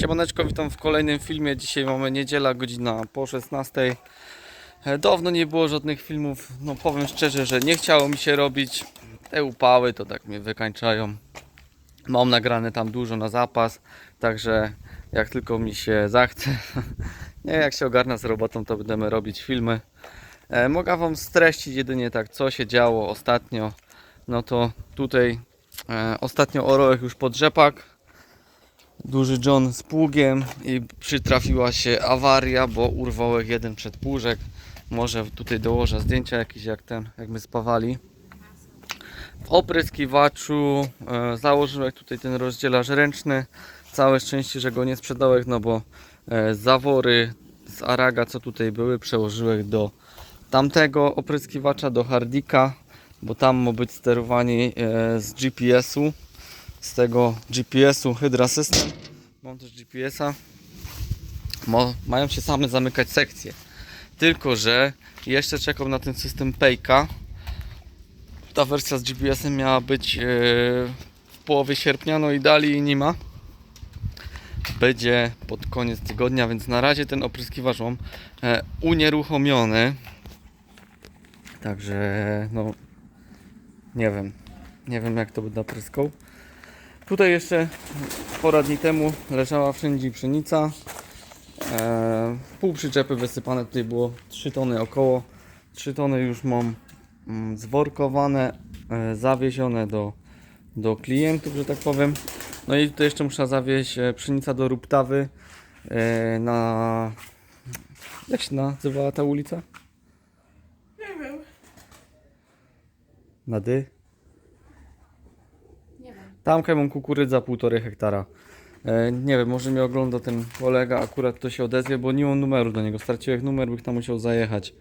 Siemaneczko, witam w kolejnym filmie. Dzisiaj mamy niedziela, godzina po 16. E, Dawno nie było żadnych filmów. No powiem szczerze, że nie chciało mi się robić. Te upały to tak mnie wykańczają. Mam nagrane tam dużo na zapas, także jak tylko mi się zachce, nie jak się ogarnę z robotą, to będziemy robić filmy. E, mogę Wam streścić jedynie tak, co się działo ostatnio. No to tutaj e, ostatnio Orołek już pod rzepak duży John z pługiem i przytrafiła się awaria, bo urwał jeden przedpłużek. Może tutaj dołożę zdjęcia jakieś jak ten, jak my spawali. W opryskiwaczu e, założyłem tutaj ten rozdzielacz ręczny. Całe szczęście, że go nie sprzedałem, no bo e, zawory z Araga, co tutaj były, przełożyłem do tamtego opryskiwacza, do Hardika, bo tam ma być sterowanie e, z GPS-u z tego GPS-u Hydra System. Mam też GPS-a. Mają się same zamykać sekcje. Tylko, że jeszcze czekam na ten system Payka. Ta wersja z GPS-em miała być e, w połowie sierpnia, no i dalej nie ma. Będzie pod koniec tygodnia, więc na razie ten opryskiwacz mam e, unieruchomiony. Także, no, nie wiem. Nie wiem, jak to będę opryskał. Tutaj jeszcze pora dni temu leżała wszędzie pszenica. E, pół przyczepy wysypane, tutaj było 3 tony około. 3 tony już mam mm, zworkowane, e, zawiezione do, do klientów, że tak powiem. No i tutaj jeszcze muszę zawieźć e, pszenica do Ruptawy e, na... Jak się nazywała ta ulica? Nie wiem. Na dy? Nie wiem. Tam mam kukurydza półtorej hektara. E, nie wiem, może mnie ogląda ten kolega, akurat to się odezwie, bo nie mam numeru do niego. Straciłem numer, bych tam musiał zajechać,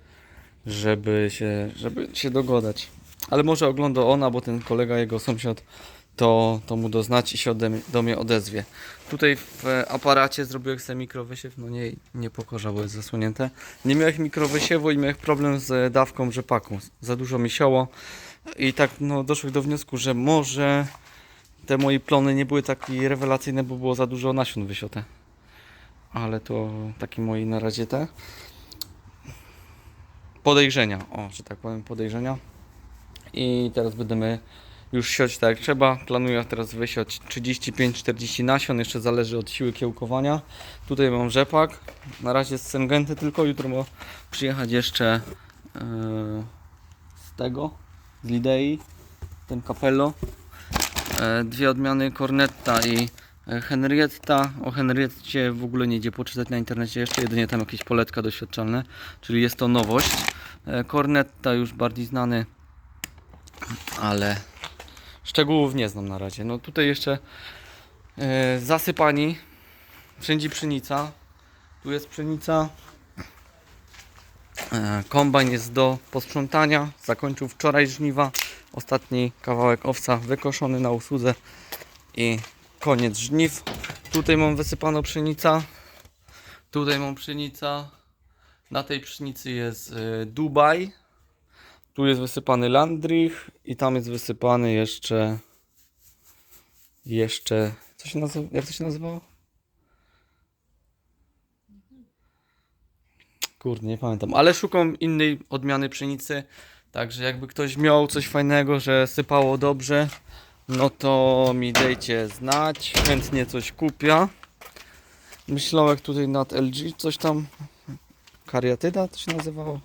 żeby się, żeby się dogodać. Ale może ogląda ona, bo ten kolega, jego sąsiad, to, to mu doznać i się ode, do mnie odezwie. Tutaj w aparacie zrobiłem sobie mikrowysiew, no nie, nie pokorza, bo jest zasłonięte. Nie miałem mikrowysiewu i miałem problem z dawką rzepaku. Za dużo mi siało i tak no, doszłem do wniosku, że może te moje plony nie były takie rewelacyjne, bo było za dużo nasion wysiute. Ale to takie moje na razie te podejrzenia, o, że tak powiem, podejrzenia. I teraz będziemy już siać tak jak trzeba. Planuję teraz wysiać 35-40 nasion, jeszcze zależy od siły kiełkowania. Tutaj mam rzepak, na razie z Sengęty tylko, jutro ma przyjechać jeszcze yy, z tego, z Lidei, ten Capello. E, dwie odmiany Cornetta i e, Henrietta. O Henrietcie w ogóle nie idzie poczytać na internecie jeszcze, jedynie tam jakieś poletka doświadczalne, czyli jest to nowość. E, Cornetta już bardziej znany, ale szczegółów nie znam na razie. No tutaj jeszcze zasypani, wszędzie pszenica, tu jest pszenica. Kombajn jest do posprzątania, zakończył wczoraj żniwa. Ostatni kawałek owca wykoszony na usłudze i koniec żniw. Tutaj mam wysypaną pszenica. Tutaj mam pszenica. Na tej pszenicy jest y, Dubaj. Tu jest wysypany Landrich i tam jest wysypany jeszcze jeszcze co się nazywa, jak to się nazywało? Kurde, nie pamiętam, ale szukam innej odmiany pszenicy. Także jakby ktoś miał coś fajnego, że sypało dobrze, no to mi dejcie znać. Chętnie coś kupię. Myślałem tutaj nad LG coś tam. Kariatyda to się nazywało?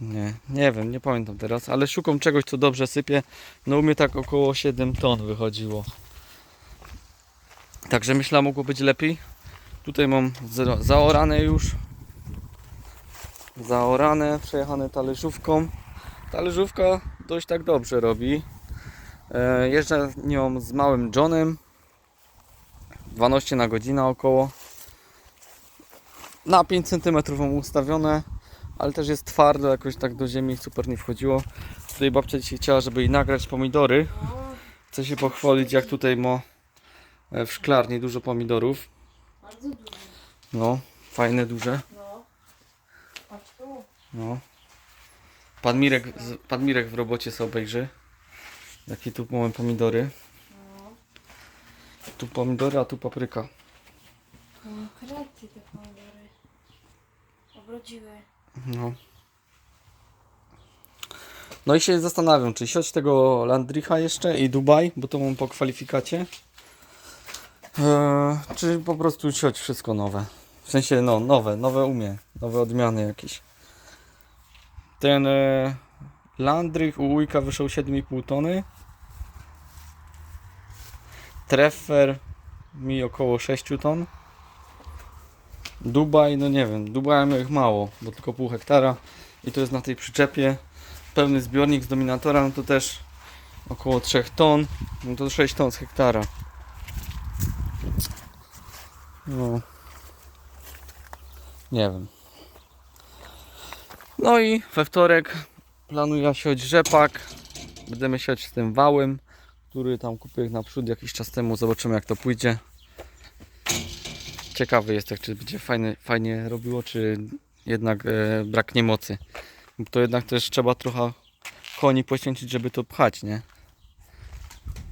Nie, nie wiem, nie pamiętam teraz, ale szukam czegoś, co dobrze sypie. No u mnie tak około 7 ton wychodziło. Także myślę, mogło być lepiej. Tutaj mam zaorane już zaorane, przejechane talerzówką. Talerzówka dość tak dobrze robi. E, jeżdżę nią z małym Johnem. 12 na godzinę około. Na 5 cm mam ustawione, ale też jest twardo, jakoś tak do ziemi super nie wchodziło. Tutaj babcia dzisiaj chciała, żeby jej nagrać pomidory. Chcę się pochwalić, jak tutaj ma e, w szklarni dużo pomidorów. Bardzo dużo. No, fajne, duże. No. No. Pan Mirek, pan Mirek w robocie sobie obejrzy. Jakie tu mamy pomidory. No. Tu pomidory, a tu papryka. Konkrety te pomidory. Obrodziły. No. No i się zastanawiam, czy siać tego Landricha jeszcze i Dubaj, bo to mam po kwalifikacie. Eee, czy po prostu siać wszystko nowe. W sensie, no, nowe, nowe umie, nowe odmiany jakieś. Ten e, Landrich u Ujka wyszedł 7,5 tony. Treffer mi około 6 ton. Dubaj, no nie wiem, Dubaj miał ich mało, bo tylko pół hektara i to jest na tej przyczepie. Pełny zbiornik z dominatora, no to też około 3 ton, no to 6 ton z hektara. No. Nie wiem. No i we wtorek planuję siać rzepak. Będziemy siać z tym wałem, który tam kupiłem naprzód jakiś czas temu. Zobaczymy jak to pójdzie. Ciekawy jestem, czy będzie fajnie, fajnie robiło, czy jednak e, braknie mocy. To jednak też trzeba trochę koni poświęcić, żeby to pchać, nie?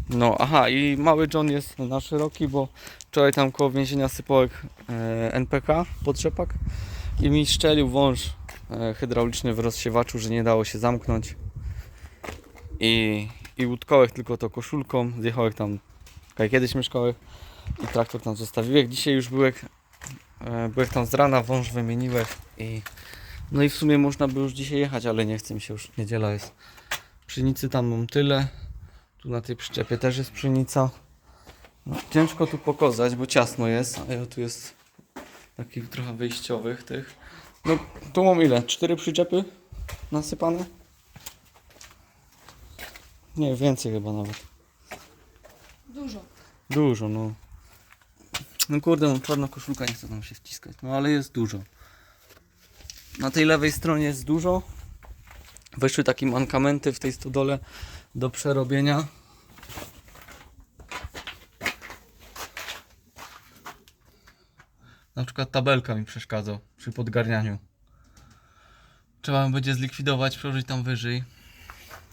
No, aha, i mały John jest na szeroki, bo wczoraj tam koło więzienia sypałek e, NPK pod rzepak i mi szczelił wąż e, hydrauliczny w rozsiewaczu, że nie dało się zamknąć. I, i utkałeś tylko to koszulką, zjechałeś tam, jak kiedyś mieszkałeś i traktor tam zostawiłem. Dzisiaj już byłem, e, byłem tam z rana, wąż wymieniłem i no i w sumie można by już dzisiaj jechać, ale nie chcę mi się już, niedziela jest. Pszenicy tam mam tyle, tu na tej przyczepie też jest pszenica. No, ciężko tu pokazać, bo ciasno jest, a ja tu jest takich trochę wyjściowych tych. No tu mam ile? Cztery przyczepy nasypane? Nie, więcej chyba nawet. Dużo. Dużo, no. No kurde, no czarna koszulka nie chce tam się wciskać, no ale jest dużo. Na tej lewej stronie jest dużo. Weszły takie mankamenty w tej stodole do przerobienia. Na przykład tabelka mi przeszkadza przy podgarnianiu. Trzeba będzie zlikwidować, przełożyć tam wyżej.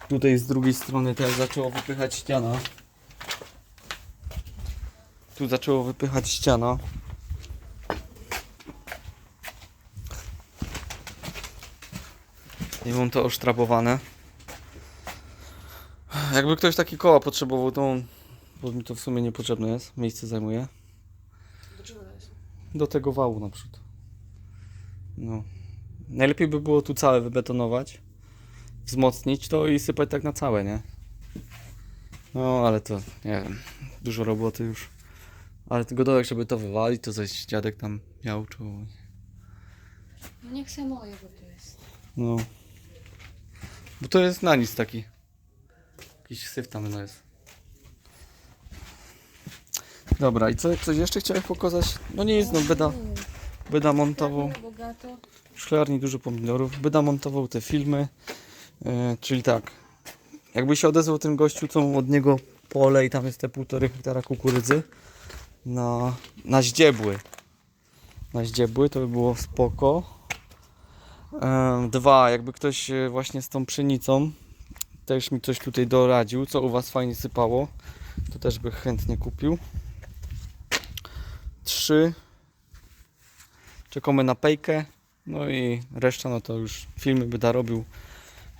Tutaj z drugiej strony też zaczęło wypychać ściana. Tu zaczęło wypychać ściana. I mam to osztrabowane. Jakby ktoś takie koła potrzebował, to bo mi to w sumie niepotrzebne jest, miejsce zajmuje. Do czego to jest? Do tego wału na przykład. No. Najlepiej by było tu całe wybetonować, wzmocnić to i sypać tak na całe, nie? No, ale to, nie wiem, dużo roboty już. Ale tylko dołek, żeby to wywalić, to zaś dziadek tam miał czuł. No nie chcę mojego to jest. No. Bo to jest na nic taki. Jakiś syf tam no jest. Dobra, i co, coś jeszcze chciałem pokazać? No nic, no Beda, Beda montował. Szklarni dużo pomidorów. Byda montował te filmy. E, czyli tak, jakby się odezwał ten gościu, co mu od niego pole i tam jest te półtorej hektara kukurydzy na, na zdziebły. Na zdziebły to by było spoko. E, dwa, jakby ktoś e, właśnie z tą pszenicą też mi coś tutaj doradził, co u Was fajnie sypało, to też by chętnie kupił. Trzy, czekamy na pejkę. No i reszta, no to już filmy będę robił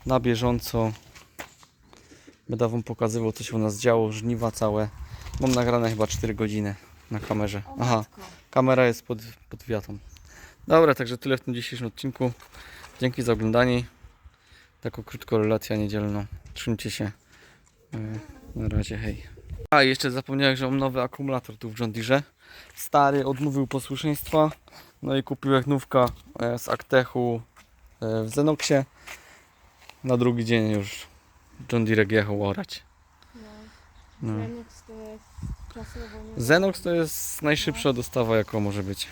na bieżąco. Będę wam pokazywał, co się u nas działo, żniwa całe. Mam nagrane chyba 4 godziny na kamerze. Aha, kamera jest pod, pod wiatą. Dobra, także tyle w tym dzisiejszym odcinku. Dzięki za oglądanie. Taką krótką relację niedzielną. Trzymcie się. Yy, Na razie, hej. A jeszcze zapomniałem, że mam nowy akumulator tu w John Deere. Stary odmówił posłuszeństwa. No i kupiłem nówka e, z Actechu e, w Zenoxie. Na drugi dzień już John Deere jechał orać. No. No. Zenox to jest najszybsza dostawa, jaką może być.